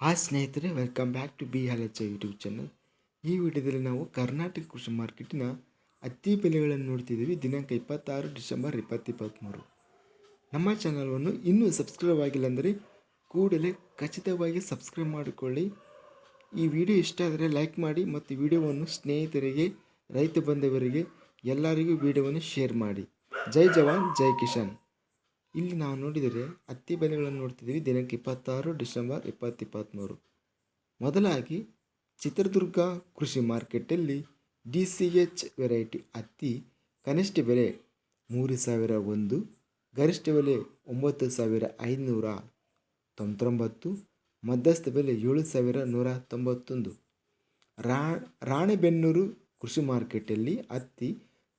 Hi ಸ್ನೇಹಿತರೆ welcome back to B ಹಾಲೆಚ್ಚ YouTube channel ಈ ವಿಡಿಯೋದಲ್ಲಿ ನಾವು ಕರ್ನಾಟಕ ಕೃಷಿ ಮಾರ್ಕೆಟಿನ ಹತ್ತಿ ಬೆಲೆಗಳನ್ನು ನೋಡ್ತಿದ್ದೀವಿ. ದಿನಾಂಕ ಇಪ್ಪತ್ತಾರು ಡಿಸೆಂಬರ್ ಇಪ್ಪತ್ತಿಪ್ಪತ್ತ್ಮೂರು ನಮ್ಮ ಚಾನಲನ್ನು ಇನ್ನೂ ಸಬ್ಸ್ಕ್ರೈಬ್ ಆಗಿಲ್ಲ ಅಂದರೆ ಕೂಡಲೇ ಖಚಿತವಾಗಿ ಸಬ್ಸ್ಕ್ರೈಬ್ ಮಾಡಿಕೊಳ್ಳಿ. ಈ ವಿಡಿಯೋ ಇಷ್ಟ ಆದರೆ ಲೈಕ್ ಮಾಡಿ ಮತ್ತು ವಿಡಿಯೋವನ್ನು ಸ್ನೇಹಿತರಿಗೆ, ರೈತ ಬಂಧುವರಿಗೆ ಎಲ್ಲರಿಗೂ ವಿಡಿಯೋವನ್ನು ಶೇರ್ ಮಾಡಿ. ಜೈ ಜವಾನ್, ಜೈ ಕಿಶನ್ ಇಲ್ಲಿ ನಾವು ನೋಡಿದರೆ ಹತ್ತಿ ಬೆಲೆಗಳನ್ನು ನೋಡ್ತಿದ್ದೀವಿ. ದಿನಕ್ಕೆ ಇಪ್ಪತ್ತಾರು ಡಿಸೆಂಬರ್ ಇಪ್ಪತ್ತಿಪ್ಪತ್ತ್ಮೂರು ಮೊದಲಾಗಿ ಚಿತ್ರದುರ್ಗ ಕೃಷಿ ಮಾರ್ಕೆಟಲ್ಲಿ ಡಿ ಸಿ ಎಚ್ ವೆರೈಟಿ ಹತ್ತಿ ಕನಿಷ್ಠ ಬೆಲೆ ಮೂರು ಸಾವಿರ ಒಂದು, ಗರಿಷ್ಠ ಬೆಲೆ ಒಂಬತ್ತು ಸಾವಿರ ಐದುನೂರ ತೊಂಬತ್ತೊಂಬತ್ತು, ಮಧ್ಯಸ್ಥ ಬೆಲೆ ಏಳು ಸಾವಿರ ನೂರ ತೊಂಬತ್ತೊಂದು. ರಾ, ರಾಣೆಬೆನ್ನೂರು ಕೃಷಿ ಮಾರ್ಕೆಟಲ್ಲಿ ಹತ್ತಿ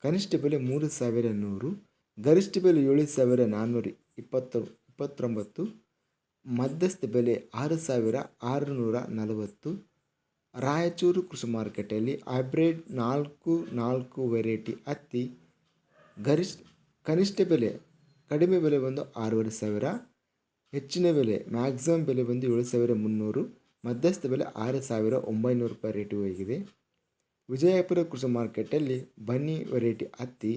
ಕನಿಷ್ಠ ಬೆಲೆ ಮೂರು ಸಾವಿರ ನೂರು ಗರಿಷ್ಠ ಬೆಲೆ ಏಳು ಸಾವಿರ ನಾನ್ನೂರ ಇಪ್ಪತ್ತು, ಇಪ್ಪತ್ತೊಂಬತ್ತು, ಮಧ್ಯಸ್ಥ ಬೆಲೆ ಆರು ಸಾವಿರ ಆರುನೂರ ನಲವತ್ತು. ರಾಯಚೂರು ಕೃಷಿ ಮಾರುಕಟ್ಟೆಯಲ್ಲಿ ಹೈಬ್ರಿಡ್ ನಾಲ್ಕು ನಾಲ್ಕು ವೆರೈಟಿ ಹತ್ತಿ ಗರಿಷ್ಠ, ಕನಿಷ್ಠ ಬೆಲೆ ಕಡಿಮೆ ಬೆಲೆ ಬಂದು ಆರೂವರೆ ಸಾವಿರ, ಹೆಚ್ಚಿನ ಬೆಲೆ ಮ್ಯಾಕ್ಸಿಮಮ್ ಬೆಲೆ ಬಂದು ಏಳು ಸಾವಿರ ಮುನ್ನೂರು, ಮಧ್ಯಸ್ಥ ಬೆಲೆ ಆರು ಸಾವಿರ ಒಂಬೈನೂರು ರೂಪಾಯಿ ರೇಟು ಹೋಗಿದೆ. ವಿಜಯಪುರ ಕೃಷಿ ಮಾರ್ಕೆಟಲ್ಲಿ ಬನ್ನಿ ವೆರೈಟಿ ಹತ್ತಿ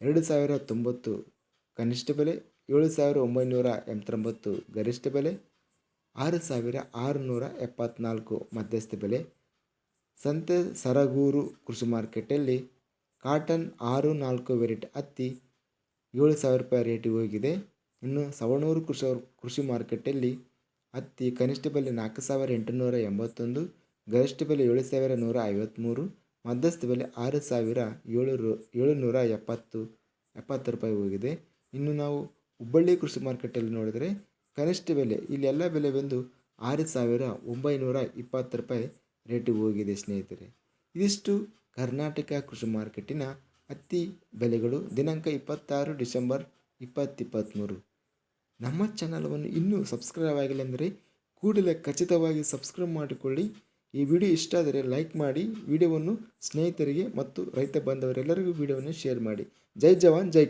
ಎರಡು ಸಾವಿರ ತೊಂಬತ್ತು ಕನಿಷ್ಠ ಬೆಲೆ, ಏಳು ಸಾವಿರ ಒಂಬೈನೂರ ಎಂಬತ್ತೊಂಬತ್ತು ಗರಿಷ್ಠ ಬೆಲೆ, ಆರು ಸಾವಿರ ಆರುನೂರ ಎಪ್ಪತ್ನಾಲ್ಕು ಮಧ್ಯಸ್ಥ ಬೆಲೆ. ಸಂತೆ ಸರಗೂರು ಕೃಷಿ ಮಾರ್ಕೆಟಲ್ಲಿ ಕಾಟನ್ ಆರು ನಾಲ್ಕು ವೆರೈಟಿ ಹತ್ತಿ ಏಳು ಸಾವಿರ ರೂಪಾಯಿ ರೇಟಿಗೆ ಹೋಗಿದೆ. ಇನ್ನು ಸವಣೂರು ಕೃಷಿ ಕೃಷಿ ಮಾರ್ಕೆಟಲ್ಲಿ ಹತ್ತಿ ಕನಿಷ್ಠ ಬೆಲೆ ನಾಲ್ಕು ಸಾವಿರ ಎಂಟುನೂರ ಎಂಬತ್ತೊಂದು, ಗರಿಷ್ಠ ಬೆಲೆ ಏಳು ಸಾವಿರ ನೂರ ಐವತ್ತ್ಮೂರು ಮಧ್ಯಸ್ಥ ಬೆಲೆ ಆರು ಸಾವಿರ ಏಳು ರು ಏಳುನೂರ ಎಪ್ಪತ್ತು ಎಪ್ಪತ್ತು ರೂಪಾಯಿ ಹೋಗಿದೆ. ಇನ್ನು ನಾವು ಹುಬ್ಬಳ್ಳಿ ಕೃಷಿ ಮಾರ್ಕೆಟಲ್ಲಿ ನೋಡಿದರೆ ಕನಿಷ್ಠ ಬೆಲೆ, ಇಲ್ಲಿ ಎಲ್ಲ ಬೆಲೆ ಬಂದು ಆರು ಸಾವಿರ ಒಂಬೈನೂರ ಇಪ್ಪತ್ತು ರೂಪಾಯಿ ರೇಟಿಗೆ ಹೋಗಿದೆ ಸ್ನೇಹಿತರೆ. ಇದಿಷ್ಟು ಕರ್ನಾಟಕ ಕೃಷಿ ಮಾರ್ಕೆಟಿನ ಹತ್ತಿ ಬೆಲೆಗಳು ದಿನಾಂಕ ಇಪ್ಪತ್ತಾರು ಡಿಸೆಂಬರ್ ಇಪ್ಪತ್ತಿಪ್ಪತ್ತ್ಮೂರು ನಮ್ಮ ಚಾನಲವನ್ನು ಇನ್ನೂ ಸಬ್ಸ್ಕ್ರೈಬ್ ಆಗಿಲ್ಲ ಅಂದರೆ ಕೂಡಲೇ ಖಚಿತವಾಗಿ ಸಬ್ಸ್ಕ್ರೈಬ್ ಮಾಡಿಕೊಳ್ಳಿ. ಈ ವಿಡಿಯೋ ಇಷ್ಟ ಆದರೆ ಲೈಕ್ ಮಾಡಿ, ವಿಡಿಯೋವನ್ನು ಸ್ನೇಹಿತರಿಗೆ ಮತ್ತು ರೈತ ಬಾಂಧವರೆಲ್ಲರಿಗೂ ವಿಡಿಯೋವನ್ನು ಶೇರ್ ಮಾಡಿ. ಜೈ ಜವಾನ್, ಜೈ